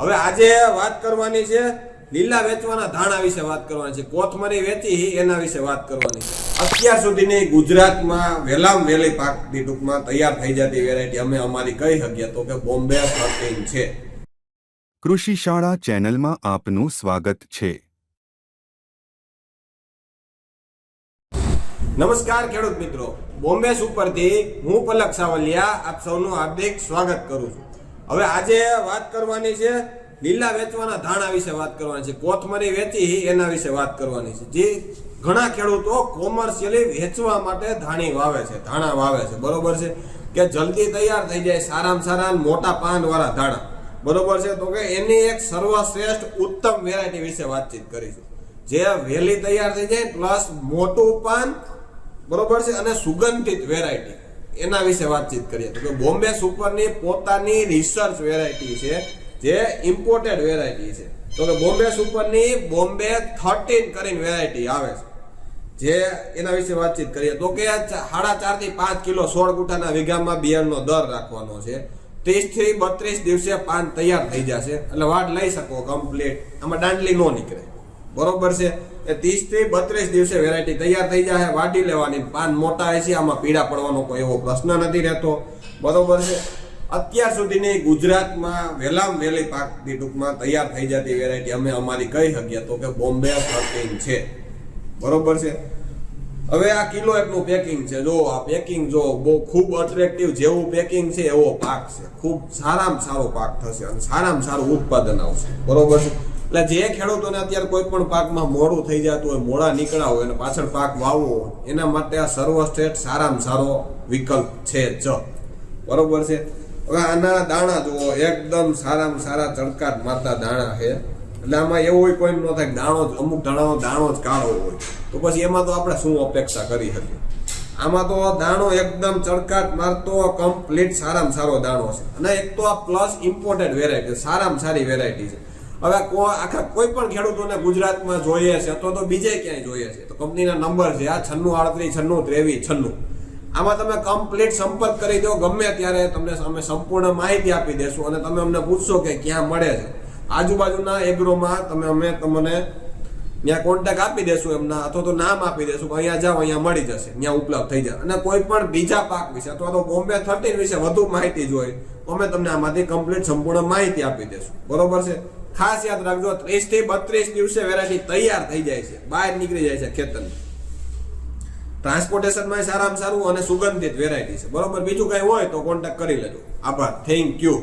હવે આજે વાત કરવાની છે લીલા વેચવાના ધાણા વિશે વાત કરવાની છે કોથમરી વેચી એના વિશે વાત કરવાની છે. અત્યાર સુધીની ગુજરાતમાં વહેલામ વહેલી પાકની ટૂંકમાં તૈયાર થઈ જતી વેરાયટી અમે અમારી કહી શકીએ તો કે બોમ્બે થર્ટીન છે. કૃષિ શાળા ચેનલમાં આપનું સ્વાગત છે. નમસ્કાર ખેડૂત મિત્રો. બોમ્બે સુપરથી હું પલક સાવલિયા આપ સૌનું હાર્દિક સ્વાગત કરું છું. હવે આજે વાત કરવાની છે, લીલા વેચવાના ધાણા વિશે વાત કરવાની છે, કોથમરી વેચી એના વિશે વાત કરવાની છે. જે ઘણા ખેડૂતો કોમર્શિયલી વેચવા માટે ધાણી વાવે છે, ધાણા વાવે છે. બરોબર છે? કે જલ્દી તૈયાર થઈ જાય, સારામાં સારા મોટા પાનવાળા ધાણા. બરોબર છે? તો કે એની એક સર્વશ્રેષ્ઠ ઉત્તમ વેરાયટી વિશે વાતચીત કરીશું જે વહેલી તૈયાર થઈ જાય, પ્લસ મોટું પાન, બરોબર છે? અને સુગંધિત વેરાયટી એના વિશે વાતચીત કરીએ. તો કે બોમ્બે સુપરની પોતાની રિસર્ચ વેરાયટી છે, જે ઇમ્પોર્ટેડ વેરાયટી છે. તો કે બોમ્બે સુપરની બોમ્બે થર્ટીન કરીને વેરાયટી આવે છે. જે એના વિશે વાતચીત કરીએ. તો કે સાડા ચારથી પાંચ કિલો સોળ ગુઠાના વીઘામાં બિયારણનો દર રાખવાનો છે. ત્રીસથી બત્રીસ દિવસે પાન તૈયાર થઈ જશે. એટલે વાડ લઈ શકો કમ્પ્લીટ આમાં દાંડલી નો નીકળે. બરોબર છે? એ ત્રીસથી બત્રીસ દિવસે વેરાયટી તૈયાર થઈ જાય વાટી લેવાની પાન મોટા હશે આમાં પીડા પડવાનો કોઈ એવો પ્રશ્ન નથી રહેતો. બરોબર છે? અત્યાર સુધીની ગુજરાતમાં વહેલામ વહેલી પાકની ટૂંકમાં તૈયાર થઈ જતી વેરાયટી અમે અમારી કહી શકીએ તો કે બોમ્બે પેકિંગ છે. બરોબર છે? હવે આ કિલો એકનું પેકિંગ છે. જો આ પેકિંગ જો બહુ ખૂબ અટ્રેક્ટિવ જેવું પેકિંગ છે, એવો પાક છે. ખૂબ સારામાં સારો પાક થશે અને સારામાં સારું ઉત્પાદન આવશે. બરોબર છે? એટલે જે ખેડૂતોને અત્યારે કોઈ પણ પાકમાં મોડું થઈ જતું હોય, મોડા નીકળ્યા હોય અને પાછળ પાક વાવવો એના માટે આ સર્વશ્રેષ્ઠ સારામાં સારો વિકલ્પ છે જ. બરોબર છે? હવે આના દાણા જુઓ, એકદમ સારામાં સારા ચડકાટ મારતા દાણા છે. એટલે આમાં એવું કોઈ ન થાય દાણો જ, અમુક દાણાનો દાણો જ કાળો હોય. તો પછી એમાં તો આપણે શું અપેક્ષા કરી શકીએ? આમાં તો દાણો એકદમ ચડકાટ મારતો કમ્પ્લીટ સારામાં સારો દાણો છે. અને એક તો આ પ્લસ ઇમ્પોર્ટેડ વેરાયટી સારામાં સારી વેરાયટી છે. હવે આખા કોઈ પણ ખેડૂતોને ગુજરાતમાં જોઈએ છે અથવા તો બીજે ક્યાંય જોઈએ છે. તો કંપનીના નંબર છે આ છન્નું આડત્રીસ, છન્નું ત્રેવીસ, છન્નું. આમાં તમે કમ્પ્લીટ સંપર્ક કરી દો, ગમે ત્યારે તમને અમે સંપૂર્ણ માહિતી આપી દેશું અને તમે અમને પૂછશો કે ક્યાં મળે છે. આજુબાજુના એગ્રોમાં તમે અમે તમને ત્યાં કોન્ટેક્ટ આપી દેશું એમના અથવા તો નામ આપી દેશું કે અહીંયા જાઓ, અહીંયા મળી જશે ત્યાં ઉપલબ્ધ થઈ જાય અને કોઈ પણ બીજા પાક વિશે અથવા તો બોમ્બે થર્ટીન વિશે વધુ માહિતી જોઈએ તો અમે તમને આમાંથી કમ્પ્લીટ સંપૂર્ણ માહિતી આપી દેશું. બરોબર છે? ખાસ યાદ રાખજો ત્રીસથી બત્રીસ દિવસે વેરાયટી તૈયાર થઈ જાય છે. બહાર નીકળી જાય છે ખેતરની. ટ્રાન્સપોર્ટેશનમાં સારામાં સારું અને સુગંધિત વેરાયટી છે. બરોબર? બીજું કઈ હોય તો કોન્ટેક્ટ કરી લેજો. આભાર. Thank you